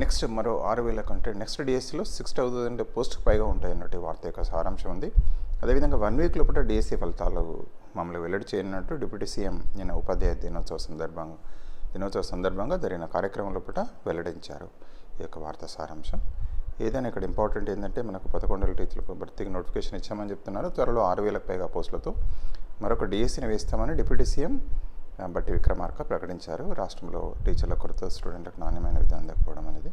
Next మరో ఆరు వేల కంటే నెక్స్ట్ డిఎస్సిలో సిక్స్ థౌజండ్ పోస్ట్కి పైగా ఉంటాయి అన్నట్టు ఈ వార్త యొక్క సారాంశం ఉంది. అదేవిధంగా వన్ వీక్ లోపల డిఎస్సి ఫలితాలు మమ్మల్ని వెల్లడి చేయనున్నట్టు డిప్యూటీ సీఎం నిన్న ఉపాధ్యాయ దినోత్సవ సందర్భంగా దినోత్సవ సందర్భంగా జరిగిన కార్యక్రమం లోపల వెల్లడించారు ఈ యొక్క వార్త సారాంశం. ఏదైనా ఇక్కడ ఇంపార్టెంట్ ఏంటంటే మనకు పదకొండు టీచర్లకు భర్తీకి నోటిఫికేషన్ ఇచ్చామని చెప్తున్నారు. త్వరలో ఆరు వేలకు పైగా పోస్టులతో మరొక డిఎస్సిని వేస్తామని డిప్యూటీ సీఎం బట్టి విక్రమార్క ప్రకటించారు. రాష్ట్రంలో టీచర్ల కొరత స్టూడెంట్లకు నాణ్యమైన విధానం లేకపోవడం అనేది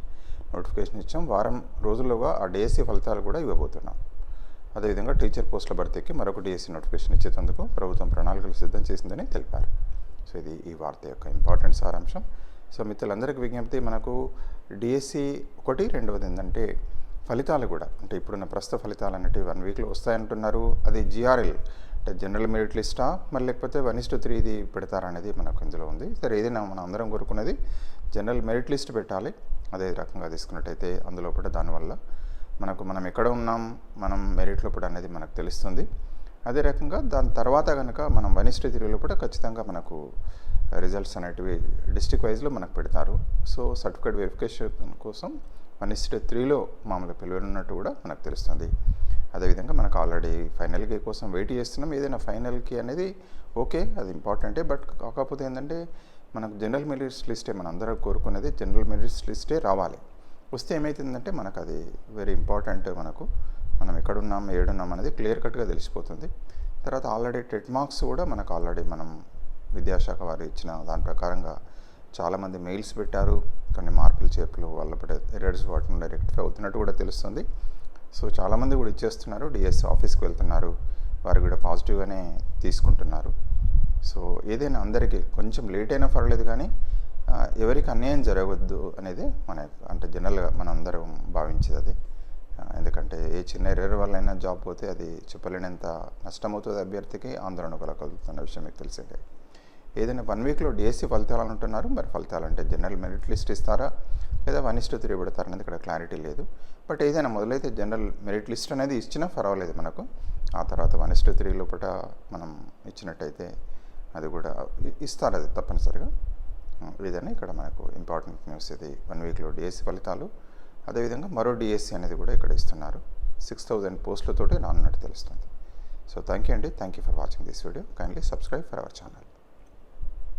నోటిఫికేషన్ ఇచ్చాం. వారం రోజుల్లోగా ఆ డిఎస్సి ఫలితాలు కూడా ఇవ్వబోతున్నాం. అదేవిధంగా టీచర్ పోస్టుల భర్తీకి మరొక డిఎస్సి నోటిఫికేషన్ ఇచ్చేందుకు ప్రభుత్వం ప్రణాళికలు సిద్ధం చేసిందని తెలిపారు. సో ఇది ఈ వార్త యొక్క ఇంపార్టెంట్ సారాంశం. సో మిత్రులందరికీ విజ్ఞప్తి మనకు డిఎస్సి ఒకటి రెండవది ఏంటంటే ఫలితాలు కూడా అంటే ఇప్పుడున్న ప్రస్తుత ఫలితాలు అన్నట్టు వన్ వీక్లో వస్తాయంటున్నారు. అది జిఆర్ఎల్ అంటే జనరల్ మెరిట్ లిస్టా? మరి లేకపోతే వన్ ఇస్ టు త్రీ ఇది పెడతారనేది మనకు ఇందులో ఉంది. సరే ఏదైనా మనం అందరం కోరుకునేది జనరల్ మెరిట్ లిస్ట్ పెట్టాలి. అదే రకంగా తీసుకున్నట్టయితే అందులో కూడా దానివల్ల మనకు మనం ఎక్కడ ఉన్నాం మనం మెరిట్ కూడా అనేది మనకు తెలుస్తుంది. అదే రకంగా దాని తర్వాత కనుక మనం వన్ ఇస్ టు త్రీలో కూడా ఖచ్చితంగా మనకు రిజల్ట్స్ అనేటివి డిస్టిక్ వైజ్లో మనకు పెడతారు. సో సర్టిఫికేట్ వెరిఫికేషన్ కోసం వన్ ఇస్ త్రీలో మామూలుగా పిలువనున్నట్టు కూడా మనకు తెలుస్తుంది. అదేవిధంగా మనకు ఆల్రెడీ ఫైనల్కి కోసం వెయిట్ చేస్తున్నాం. ఏదైనా ఫైనల్కి అనేది ఓకే అది ఇంపార్టెంటే. బట్ కాకపోతే ఏంటంటే మనకు జనరల్ మెరిట్స్ లిస్టే మన అందరూ కోరుకునేది జనరల్ మెరిట్స్ లిస్టే రావాలి. వస్తే ఏమవుతుందంటే మనకు అది వెరీ ఇంపార్టెంట్ మనకు. మనం ఎక్కడున్నాం ఏడున్నాం అనేది క్లియర్ కట్గా తెలిసిపోతుంది. తర్వాత ఆల్రెడీ టెట్ మార్క్స్ కూడా మనకు ఆల్రెడీ మనం విద్యాశాఖ వారు ఇచ్చిన దాని ప్రకారంగా చాలామంది మెయిల్స్ పెట్టారు. కొన్ని మార్పులు చేర్పులు వాళ్ళ ఎర్రర్స్ వాటి నుండి రెక్టిఫై అవుతున్నట్టు కూడా తెలుస్తుంది. సో చాలామంది కూడా ఇచ్చేస్తున్నారు. డిఎస్ ఆఫీస్కి వెళ్తున్నారు. వారు కూడా పాజిటివ్గానే తీసుకుంటున్నారు. సో ఏదైనా అందరికీ కొంచెం లేట్ అయినా పర్వాలేదు కానీ ఎవరికి అన్యాయం జరగవద్దు అనేది మన అంటే జనరల్గా మనం అందరం భావించేది అది. ఎందుకంటే ఏ చిన్న ఎర్రర్ వల్లైనా జాబ్ పోతే అది చెప్పలేనంత నష్టమవుతుంది అభ్యర్థికి ఆందోళన కలగలుగుతున్న విషయం మీకు తెలిసిందే. ఏదైనా వన్ వీక్లో డిఎస్సి ఫలితాలు అంటున్నారు. మరి ఫలితాలు అంటే జనరల్ మెరిట్ లిస్ట్ ఇస్తారా? లేదా వన్ ఇస్టు త్రీ పెడతారు అనేది ఇక్కడ క్లారిటీ లేదు. బట్ ఏదైనా మొదలైతే జనరల్ మెరిట్ లిస్ట్ అనేది ఇచ్చినా పర్వాలేదు మనకు. ఆ తర్వాత వన్ ఇస్టు త్రీ లోపల మనం ఇచ్చినట్టయితే అది కూడా ఇస్తారు అది తప్పనిసరిగా. ఏదైనా ఇక్కడ మనకు ఇంపార్టెంట్ న్యూస్ ఇది. వన్ వీక్లో డిఎస్సి ఫలితాలు. అదేవిధంగా మరో డిఎస్సి అనేది కూడా ఇక్కడ ఇస్తున్నారు. సిక్స్ థౌజండ్ పోస్టులతోటి రానున్నట్టు తెలుస్తుంది. సో థ్యాంక్ యూ అండి. Thank you for watching this video kindly subscribe for our channel